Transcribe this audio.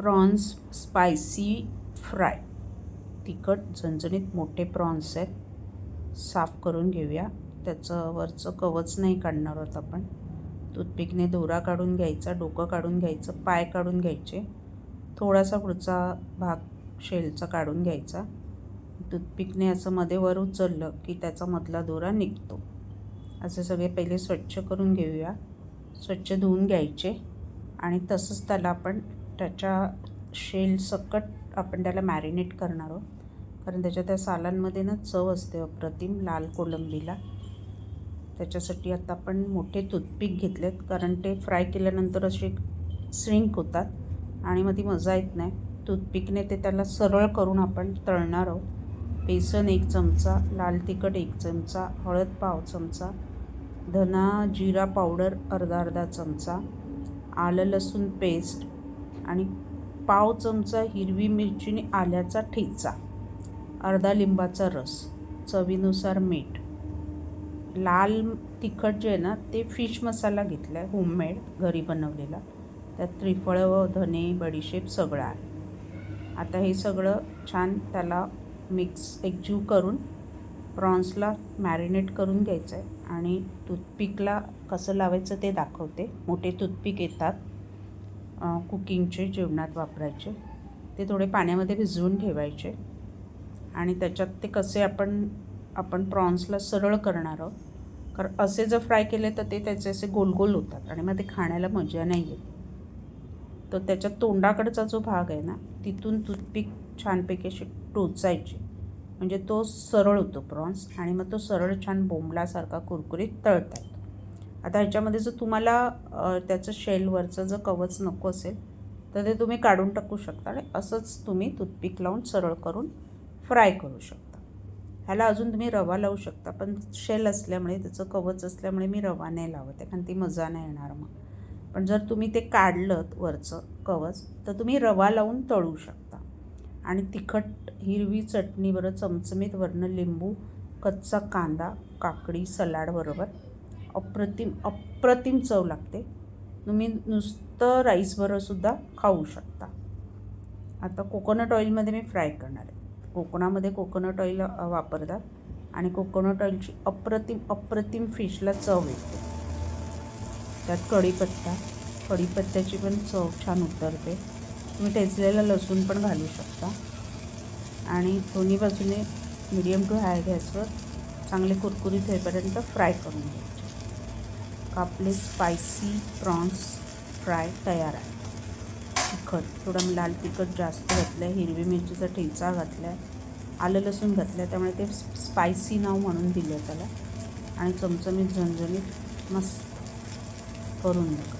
Prawns spicy fry. तिखट झणझणीत मोठे प्रॉन्स आहेत. साफ करून घेऊया. त्याचं वरचं कवच नाही काढणार आहोत आपण. टूथपिकने दोरा काढून घ्यायचा डोकं काढून घ्यायचं पाय काढून घ्यायचे. थोडासा पुढचा भाग शेलचा काढून घ्यायचा. टूथपिकने असं मध्ये वर उचललं की त्याचा मधला दोरा निघतो. असे सगळे पहिले स्वच्छ करून घेऊया. स्वच्छ धुवून घ्यायचे. आणि तसंच त्याला आपण त्याच्या शेल सकट आपण त्याला मॅरिनेट करणार आहोत. कारण त्याच्या त्या सालांमध्ये ना चव असते अप्रतिम लाल कोलंबीला. त्याच्यासाठी आता आपण मोठे टूथपिक घेतलेत. कारण ते फ्राय केल्यानंतर असे श्रिंक होतात. आणि मग ती मजा येत नाही. टूथपिकने ते त्याला सरळ करून आपण तळणार आहोत. बेसन एक चमचा लाल तिखट एक चमचा हळद पाव चमचा धना जिरा पावडर अर्धा अर्धा चमचा आलं लसूण पेस्ट आणि पाव चमचा हिरवी मिरची आल्याचा ठेचा. अर्धा लिंबाचा रस. चवीनुसार मीठ. लाल तिखट जे आहे ना ते फिश मसाला घेतला आहे होममेड घरी बनवलेला. त्यात त्रिफळं व धने बडीशेप सगळं आहे. आता हे सगळं छान त्याला मिक्स एकजीव करून प्रॉन्सला मॅरिनेट करून घ्यायचं आहे आणि टूथपिकला कसं लावायचं ते दाखवते. मोठे टूथपिक येतात. कुकिंगचे जेवणात वापरायचे. ते थोडे पाण्यामध्ये भिजवून ठेवायचे. आणि त्याच्यात ते कसे आपण आपण प्रॉन्सला सरळ करणार आहोत. कारण असे जर फ्राय केले तर ते त्याचे असे गोल गोल होतात आणि मग ते खाण्याला मजा नाही येत तर त्याच्या तोंडाकडचा जो भाग आहे ना तिथून टूथपिक छानपैकी अशी टोचायची. म्हणजे तो सरळ होतो प्रॉन्स आणि मग तो सरळ छान बोंबलासारखा कुरकुरीत तळतात आता ह्याच्यामध्ये जर तुम्हाला त्याचं शेलवरचं जर कवच नको असेल तर ते तुम्ही काढून टाकू शकता आणि असंच तुम्ही टूथपिक लावून सरळ करून फ्राय करू शकता. ह्याला अजून तुम्ही रवा लावू शकता पण शेल असल्यामुळे त्याचं कवच असल्यामुळे मी रवा नाही लावत आहे कारण ती मजा नाही येणार मग. पण जर तुम्ही ते काढलं वरचं कवच तर तुम्ही रवा लावून तळू शकता. आणि तिखट हिरवी चटणीबरोबर चमचमीत वरनं लिंबू कच्चा कांदा काकडी सलाडबरोबर अप्रतिम अप्रतिम चव लागते. तुम्ही नुसतं राईसबरोबर सुद्धा खाऊ शकता. आता कोकोनट ऑइलमध्ये मी फ्राय करणार आहे. कोकणामध्ये कोकोनट ऑइल वापरतात आणि कोकोनट ऑइलची अप्रतिम अप्रतिम फिशला चव येते. त्यात कढीपत्ता कढीपत्त्याची पण चव छान उतरते. तुम्ही ठेचलेला लसूण पण घालू शकता. आणि दोन्ही बाजूने मिडियम टू हाय गॅसवर चांगले कुरकुरीत होईपर्यंत फ्राय करून घ्यायचे. आपले स्पायसी प्रॉन्स फ्राय तयार आहे. तिखट थोडं लाल तिखट जास्त घातलं आहे हिरवी मिरचीचा ठेचा घातला आहे आलं लसूण घातलं आहे त्यामुळे ते स्पायसी नाव म्हणून दिलं आहे त्याला. आणि चमचमीत झणझणीत मस्त करून नका